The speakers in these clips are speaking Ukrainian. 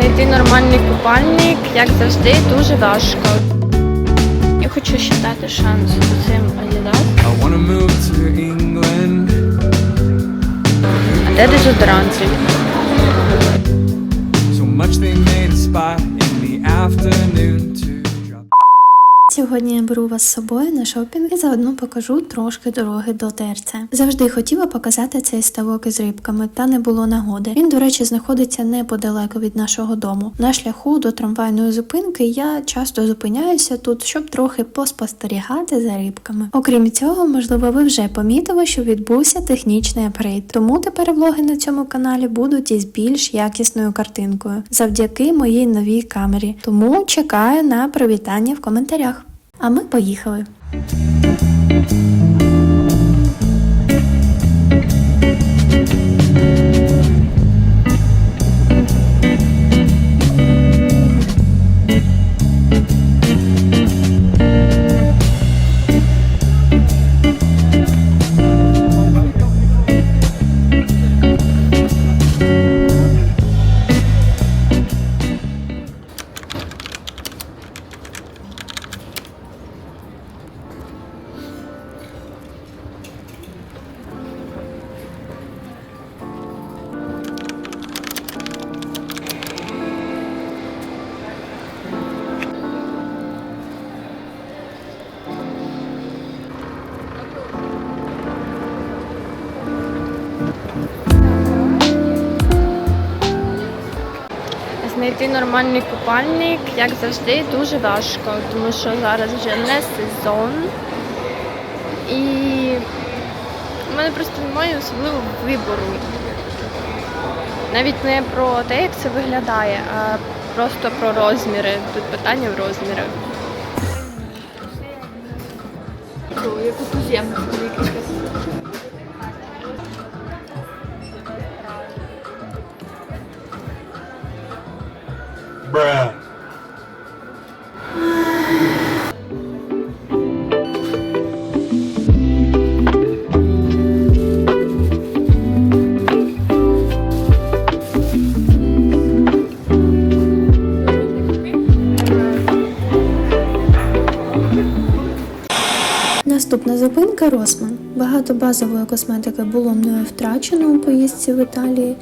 Знайти нормальний купальник, як завжди, дуже важко. Я хочу ще дати шанс цим Adidas. А де дезодорант? So much they made a spot in the afternoon to. Сьогодні я беру вас з собою на шопінг і заодно покажу трошки дороги до ТРЦ. Завжди хотіла показати цей ставок із рибками, та не було нагоди. Він, до речі, знаходиться неподалеко від нашого дому. На шляху до трамвайної зупинки я часто зупиняюся тут, щоб трохи поспостерігати за рибками. Окрім цього, можливо, ви вже помітили, що відбувся технічний апгрейд. Тому тепер влоги на цьому каналі будуть із більш якісною картинкою завдяки моїй новій камері. Тому чекаю на привітання в коментарях. А ми поїхали. Знайти нормальний купальник, як завжди, дуже важко, тому що зараз вже не сезон. І в мене просто немає особливого вибору. Навіть не про те, як це виглядає, а просто про розміри. Тут питання в розмірах. Яку туземну якась. Наступна зупинка Росман. Багато базової косметики було мною втрачено у поїздці в Італії,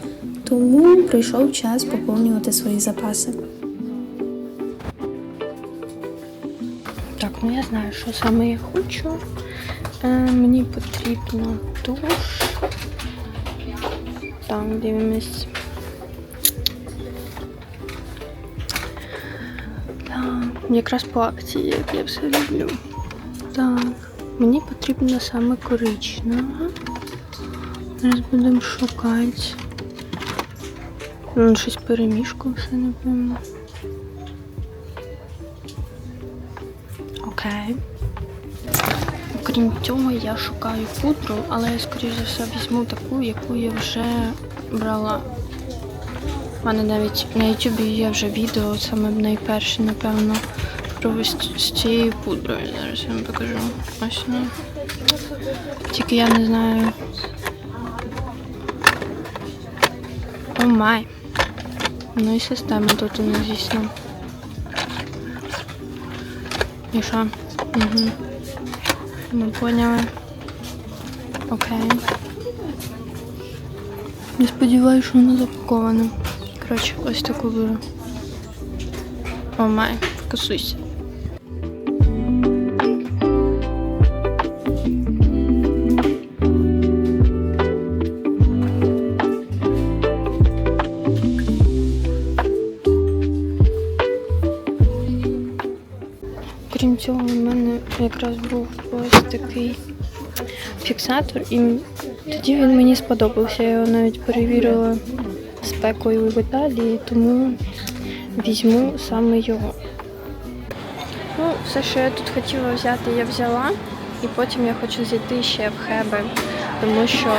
тому прийшов час поповнювати свої запаси. Знаю, що саме я хочу. Е, мені потрібно душ. Так, дивимось. Так, якраз по акції, як я все люблю. Так, мені потрібно саме коричневе. Зараз будемо шукати. Ну, щось перемішку все напевно. Окрім цього, я шукаю пудру, але я, скоріш за все, візьму таку, яку я вже брала. У мене навіть на YouTube є вже відео, саме найперше, напевно, про з цією пудрою. Зараз я вам покажу. Ось вона. Тільки я не знаю. О май. Ну і система тут у нас, звісно. І що? Угу. Ми поняли. Окей. Не сподіваюся, що воно запаковане. Коротше, ось таку беру. О май, фокусуйся. У мене якраз був ось такий фіксатор, і тоді він мені сподобався. Я його навіть перевірила спекою в Італії, тому візьму саме його. Ну, все, що я тут хотіла взяти, я взяла. І потім я хочу зайти ще в Хеби, тому що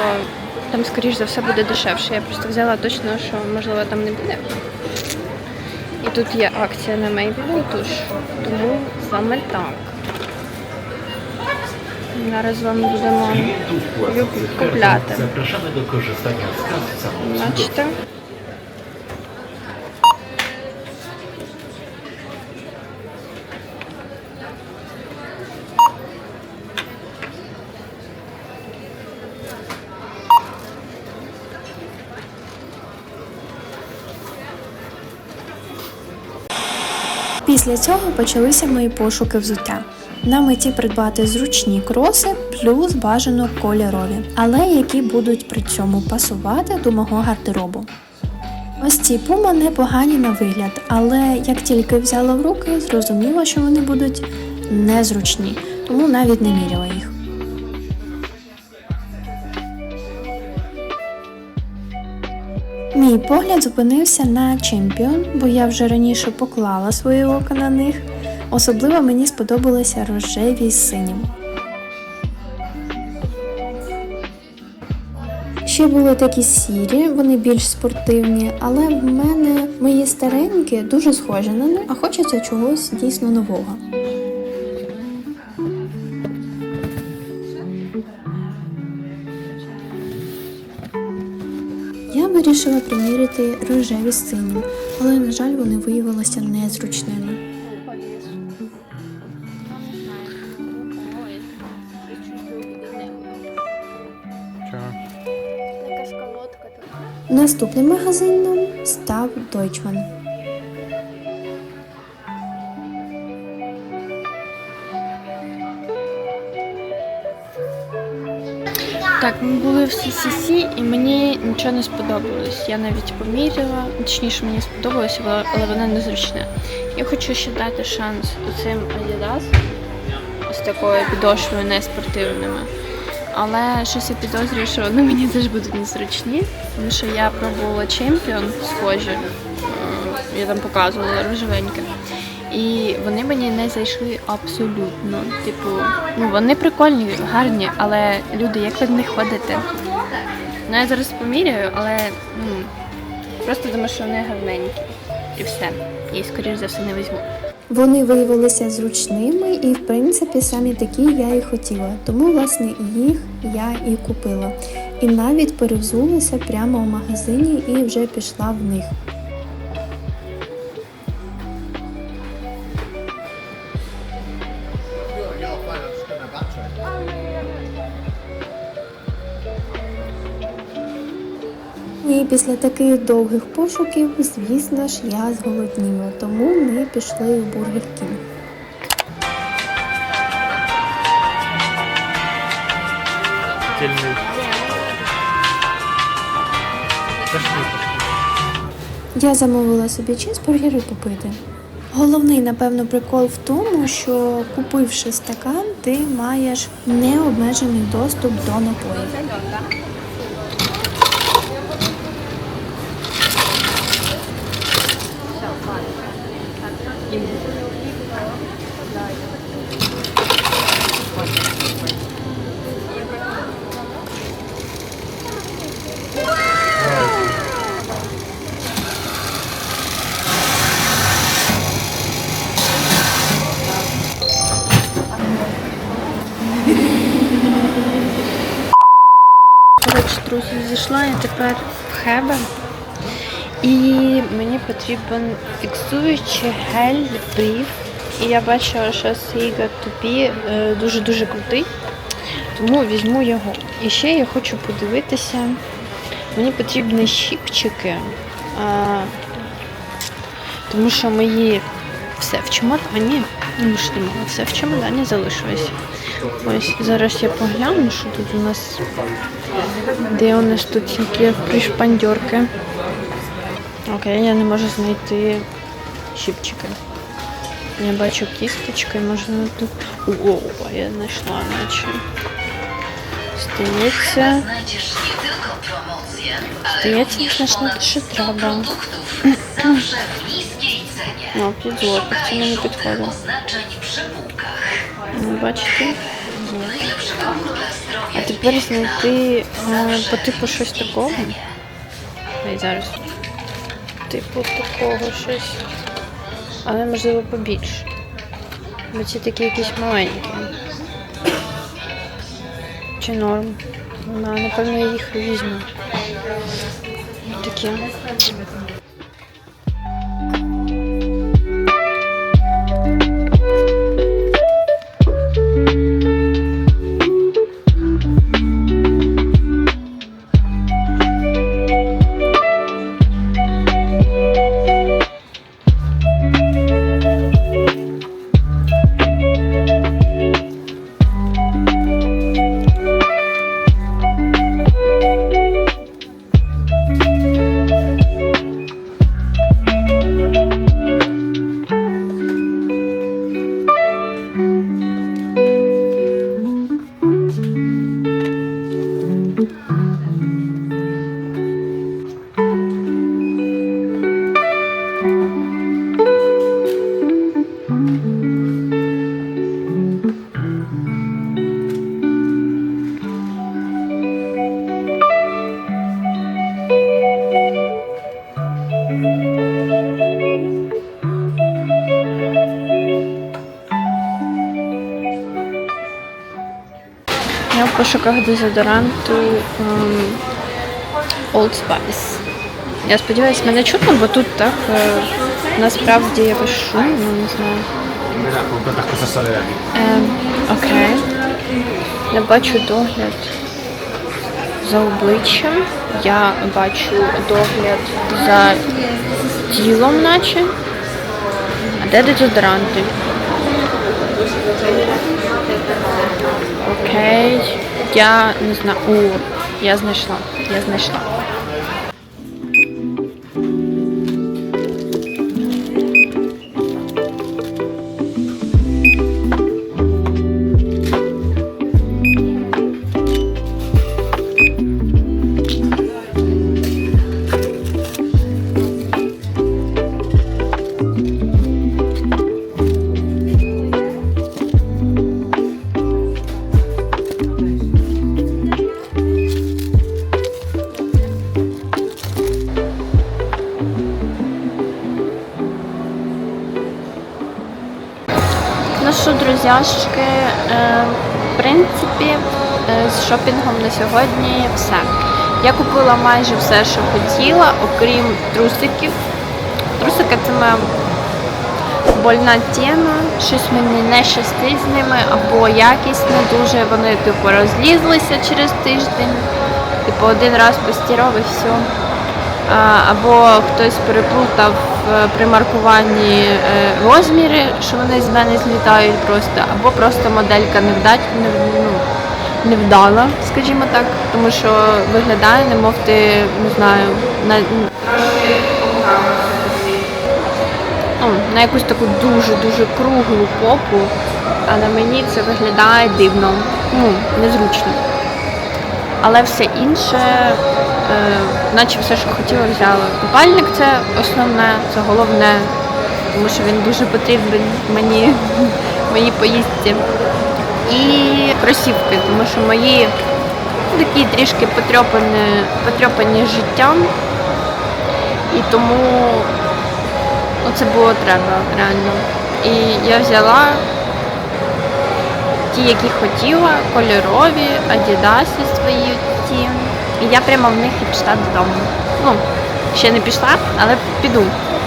там, скоріш за все, буде дешевше. Я просто взяла точно, що можливо там не буде. І тут є акція на Maybelline туш, тому саме так. Зараз з вами будемо купляти. Zapraszamy do korzystania z kas samochodowych. Бачите? Після цього почалися мої пошуки взуття. На меті придбати зручні кроси, плюс бажано кольорові, але які будуть при цьому пасувати до мого гардеробу. Ось ці пума непогані на вигляд, але як тільки взяла в руки, зрозуміла, що вони будуть незручні, тому навіть не міряла їх. Мій погляд зупинився на чемпіон, бо я вже раніше поклала своє око на них. Особливо мені сподобалися рожеві з синім. Ще були такі сірі, вони більш спортивні, але в мене мої старенькі дуже схожі на них, а хочеться чогось дійсно нового. Вирішила приміряти рожеві з синім, але, на жаль, вони виявилися незручними. Наступним магазином став Deutschmann. Так, ми були в CCC і мені нічого не сподобалось. Я навіть поміряла, точніше мені сподобалося, але- воно незручне. Я хочу ще дати шанс цим Adidas з такою підошвою неспортивними. Але щось я підозрюю, що вони мені теж будуть незручні, тому що я пробувала Champion схожі, я там показувала рожевеньке. І вони мені не зайшли абсолютно. Типу, ну вони прикольні, гарні, але люди, як ви в них ходите? Ну я зараз поміряю, але ну, просто думаю, що вони гарненькі. І все. І скоріш за все не візьму. Вони виявилися зручними і, в принципі, самі такі я і хотіла. Тому, власне, їх я і купила. І навіть перевзулася прямо в магазині і вже пішла в них. І після таких довгих пошуків, звісно ж, я зголодніла, тому ми пішли в Бургер Кінг. Я замовила собі чизбургер і попити. Головний, напевно, прикол в тому, що купивши стакан, ти маєш необмежений доступ до напоїв. Коротше, друзі, зійшла я тепер в Хебе. І мені потрібен фіксуючий гель брів. І я бачила, що Сіга Тупі дуже-дуже крутий. Тому візьму його. І ще я хочу подивитися. Мені потрібні щіпчики. Тому що мої все в чемодані. Ну, що все в чемодані залишилось. Ось зараз я погляну, що тут у нас де у нас тут які пришпандьорки? Окей, я не можу знайти щипчики. Я бачу кісточки, можна тут. О, я знайшла наче. Здається. Здається, również знайшла що треба. Ну, 5 злотих, це мені підходить. Бачите? А тепер знайти е, по типу щось такого. Ой, зараз. Типу такого щось. Але можливо побільше. Бо ці такі якісь маленькі. Чи норм? Ну, напевно, я їх візьму. Такі. Пошуках дезодоранту ем, Old Spice. Я сподіваюся, мене чутно, бо тут так е, насправді якось шумно, не знаю. Ем, окей. Я бачу догляд за обличчям. Я бачу догляд за тілом, наче. А де дезодоранти? Окей. Я не знаю. О, я знайшла. Я знайшла. Що, е, в принципі, е, з шопінгом на сьогодні все. Я купила майже все, що хотіла, окрім трусиків. Трусики це моя больна тема. Щось мені не щастить з ними, або якість не дуже. Вони типу розлізлися через тиждень. Типу один раз постіров і все. Або хтось переплутав при маркуванні е, розміри, що вони з мене злітають просто, або просто моделька не вдать, не, ну, невдала, скажімо так, тому що виглядає, немов ти, не знаю, на, ну, на якусь таку дуже-дуже круглу попу, а на мені це виглядає дивно, ну, незручно. Але все інше, наче все, що хотіла, взяла. Купальник це основне, це головне, тому що він дуже потрібен мені, моїй поїздці. І кросівки, тому що мої такі трішки потрьопані, потрьопані життям. І тому це було треба реально. І я взяла ті, які хотіла, кольорові, адідаси свої. І я прямо в них і пішла додому. Ну, ще не пішла, але піду.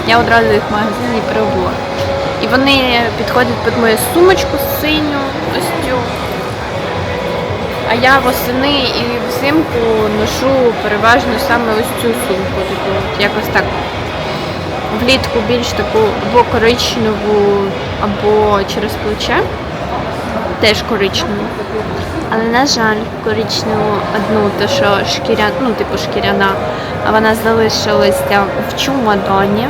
Я одразу їх в магазині переобула. І вони підходять під мою сумочку синю, ось цю. А я восени і взимку ношу переважно саме ось цю сумку. Типу, от якось так влітку більш таку або коричневу, або через плече теж коричневу. Але, на жаль, коричневу одну, то що шкіря, ну, типу шкіряна, вона залишилася в чумадоні.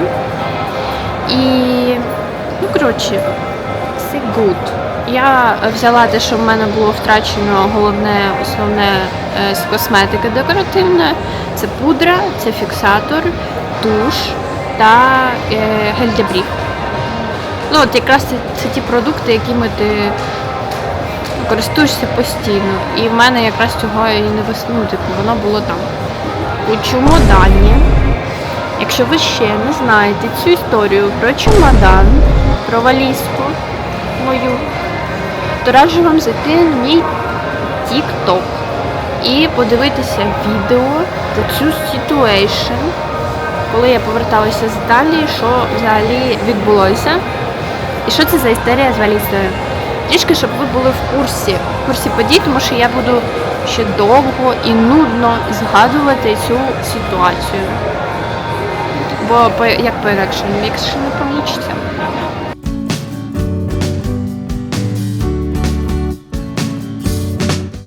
І, ну, коротше, все good. Я взяла те, що в мене було втрачено головне, основне е, з косметики декоративне. Це пудра, це фіксатор, туш та е, гель для брів. Ну, от якраз це, це ті продукти, якими ти користуєшся постійно. І в мене якраз цього і не вис... ну, типу, воно було там. У чумодані, якщо ви ще не знаєте цю історію про чемодан, про валізку мою, то раджу вам зайти на мій TikTok і подивитися відео про цю ситуейшн, коли я поверталася з Італії, що взагалі відбулося. І що це за історія з валізою? Трішки, щоб ви були в курсі, в курсі подій, тому що я буду ще довго і нудно згадувати цю ситуацію. Бо як по інакше, якщо не вийде.